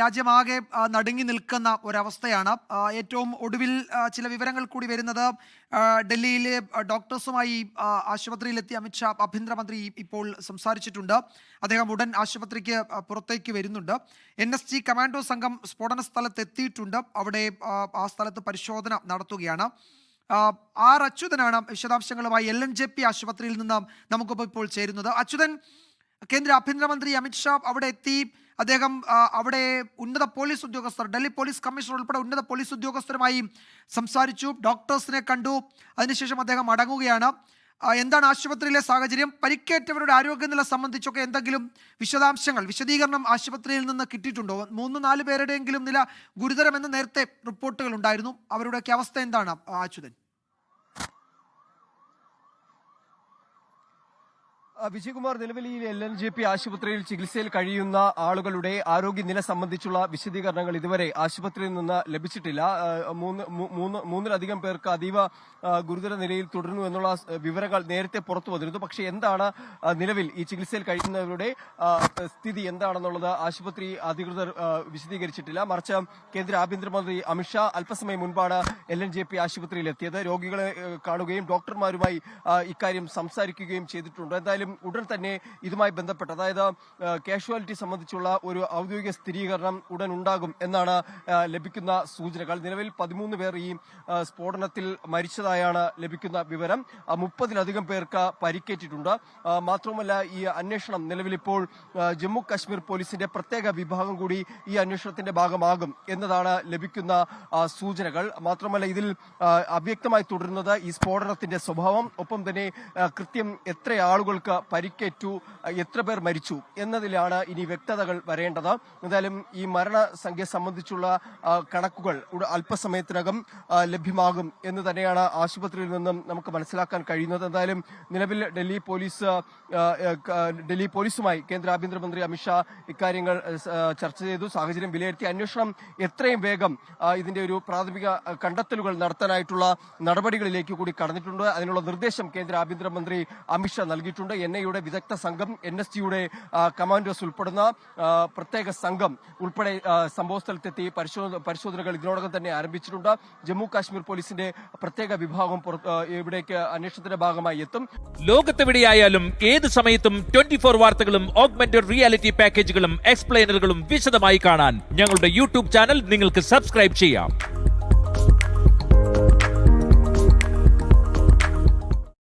രാജ്യമാകെ നടുങ്ങി നിൽക്കുന്ന ഒരവസ്ഥയാണ്. ഏറ്റവും ഒടുവിൽ ചില വിവരങ്ങൾ കൂടി വരുന്നത് ഡൽഹിയിലെ ഡോക്ടേഴ്സുമായി ആശുപത്രിയിലെത്തി ആശുപത്രിയിലെത്തിയ അമിത്ഷാ ആഭ്യന്തരമന്ത്രി ഇപ്പോൾ സംസാരിച്ചിട്ടുണ്ട്. അദ്ദേഹം ഉടൻ ആശുപത്രിക്ക് പുറത്തേക്ക് വരുന്നുണ്ട്. എൻ എസ് ജി കമാൻഡോ സംഘം സ്ഫോടന സ്ഥലത്ത് എത്തിയിട്ടുണ്ട് അവിടെ ആ സ്ഥലത്ത് പരിശോധന നടത്തുകയാണ്. ആർ അച്യുതനാണ് വിശദാംശങ്ങളുമായി എൽ എൻ ജെ പി ആശുപത്രിയിൽ നിന്ന് നമുക്കൊപ്പം ഇപ്പോൾ ചേരുന്നത്. അച്യുതൻ കേന്ദ്ര ആഭ്യന്തരമന്ത്രി അമിത്ഷാ അവിടെ എത്തി. അദ്ദേഹം അവിടെ ഉന്നത പോലീസ് ഉദ്യോഗസ്ഥർ ഡൽഹി പോലീസ് കമ്മീഷണർ ഉൾപ്പെടെ ഉന്നത പോലീസ് ഉദ്യോഗസ്ഥരുമായി സംസാരിച്ചു. ഡോക്ടേഴ്സിനെ കണ്ടു. അതിനുശേഷം അദ്ദേഹം അടങ്ങുകയാണ്. എന്താണ് ആശുപത്രിയിലെ സാഹചര്യം? പരിക്കേറ്റവരുടെ ആരോഗ്യനില സംബന്ധിച്ചൊക്കെ എന്തെങ്കിലും വിശദാംശങ്ങൾ വിശദീകരണം ആശുപത്രിയിൽ നിന്ന് കിട്ടിയിട്ടുണ്ടോ? മൂന്ന് നാല് പേരുടെയെങ്കിലും നില ഗുരുതരമെന്ന് നേരത്തെ റിപ്പോർട്ടുകൾ ഉണ്ടായിരുന്നു. അവരുടെയൊക്കെ അവസ്ഥ എന്താണ് അച്യുതൻ? വിജയകുമാർ നിലവിൽ ഈ എൽ എൻ ജെ പി ആശുപത്രിയിൽ ചികിത്സയിൽ കഴിയുന്ന ആളുകളുടെ ആരോഗ്യനില സംബന്ധിച്ചുള്ള വിശദീകരണങ്ങൾ ഇതുവരെ ആശുപത്രിയിൽ നിന്ന് ലഭിച്ചിട്ടില്ല. മൂന്ന് മൂന്ന് മൂന്നിലധികം പേർക്ക് അതീവ ഗുരുതര നിലയിൽ തുടരുന്നു എന്നുള്ള വിവരങ്ങൾ നേരത്തെ പുറത്തു വന്നിരുന്നു. പക്ഷേ എന്താണ് നിലവിൽ ഈ ചികിത്സയിൽ കഴിയുന്നവരുടെ സ്ഥിതി എന്താണെന്നുള്ളത് ആശുപത്രി അധികൃതർ വിശദീകരിച്ചിട്ടില്ല. മറിച്ച് കേന്ദ്ര ആഭ്യന്തരമന്ത്രി അമിത്ഷാ അല്പസമയം മുൻപാണ് എൽ എൻ ജെ പി ആശുപത്രിയിൽ എത്തിയത് രോഗികളെ കാണുകയും ഡോക്ടർമാരുമായി ഇക്കാര്യം സംസാരിക്കുകയും ചെയ്തിട്ടുണ്ട്. എന്തായാലും ഉടൻ തന്നെ ഇതുമായി ബന്ധപ്പെട്ട് അതായത് കാഷ്വാലിറ്റി സംബന്ധിച്ചുള്ള ഒരു ഔദ്യോഗിക സ്ഥിരീകരണം ഉടൻ ഉണ്ടാകും എന്നാണ് ലഭിക്കുന്ന സൂചനകൾ. നിലവിൽ പതിമൂന്ന് പേർ ഈ സ്ഫോടനത്തിൽ മരിച്ചതായാണ് ലഭിക്കുന്ന വിവരം. മുപ്പതിലധികം പേർക്ക് പരിക്കേറ്റിട്ടുണ്ട്. മാത്രമല്ല ഈ അന്വേഷണം നിലവിലിപ്പോൾ ജമ്മു കാശ്മീർ പോലീസിന്റെ പ്രത്യേക വിഭാഗം കൂടി ഈ അന്വേഷണത്തിന്റെ ഭാഗമാകും എന്നതാണ് ലഭിക്കുന്ന സൂചനകൾ. മാത്രമല്ല ഇതിൽ അവ്യക്തമായി തുടരുന്നത് ഈ സ്ഫോടനത്തിന്റെ സ്വഭാവം ഒപ്പം തന്നെ കൃത്യം എത്ര ആളുകൾക്ക് പരിക്കേറ്റു എത്ര പേർ മരിച്ചു എന്നതിലാണ് ഇനി വ്യക്തതകൾ വരേണ്ടത്. എന്തായാലും ഈ മരണസംഖ്യ സംബന്ധിച്ചുള്ള കണക്കുകൾ അല്പസമയത്തിനകം ലഭ്യമാകും എന്ന് തന്നെയാണ് ആശുപത്രിയിൽ നിന്നും നമുക്ക് മനസ്സിലാക്കാൻ കഴിയുന്നത്. എന്തായാലും നിലവിൽ ഡൽഹി പോലീസ് ഡൽഹി പോലീസുമായി കേന്ദ്ര ആഭ്യന്തരമന്ത്രി അമിത്ഷാ ഇക്കാര്യങ്ങൾ ചർച്ച ചെയ്തു. സാഹചര്യം വിലയിരുത്തി അന്വേഷണം എത്രയും വേഗം ഇതിന്റെ ഒരു പ്രാഥമിക കണ്ടെത്തലുകൾ നടത്താനായിട്ടുള്ള നടപടികളിലേക്ക് കൂടി കടന്നിട്ടുണ്ട്. അതിനുള്ള നിർദ്ദേശം കേന്ദ്ര ആഭ്യന്തരമന്ത്രി അമിത്ഷാ നൽകിയിട്ടുണ്ട്. എൻ ഐയുടെ വിദഗ്ധ സംഘം എൻ എസ് ജിയുടെ കമാൻഡോസ് ഉൾപ്പെടുന്ന പ്രത്യേക സംഘം ഉൾപ്പെടെ സംഭവ സ്ഥലത്തെത്തി പരിശോധന പരിശോധനകൾ ഇതിനോടകം തന്നെ ആരംഭിച്ചിട്ടുണ്ട്. ജമ്മു കാശ്മീർ പോലീസിന്റെ പ്രത്യേക വിഭാഗം ഇവിടേക്ക് അന്വേഷണത്തിന്റെ ഭാഗമായി എത്തും. ലോകത്തെവിടെയായാലും ഏത് സമയത്തും ട്വന്റി ഫോർ വാർത്തകളും ഓഗ്മെന്റഡ് റിയാലിറ്റി പാക്കേജുകളും എക്സ്പ്ലെയിനറുകളും വിശദമായി കാണാൻ ഞങ്ങളുടെ യൂട്യൂബ് ചാനൽ നിങ്ങൾക്ക് സബ്സ്ക്രൈബ് ചെയ്യാം.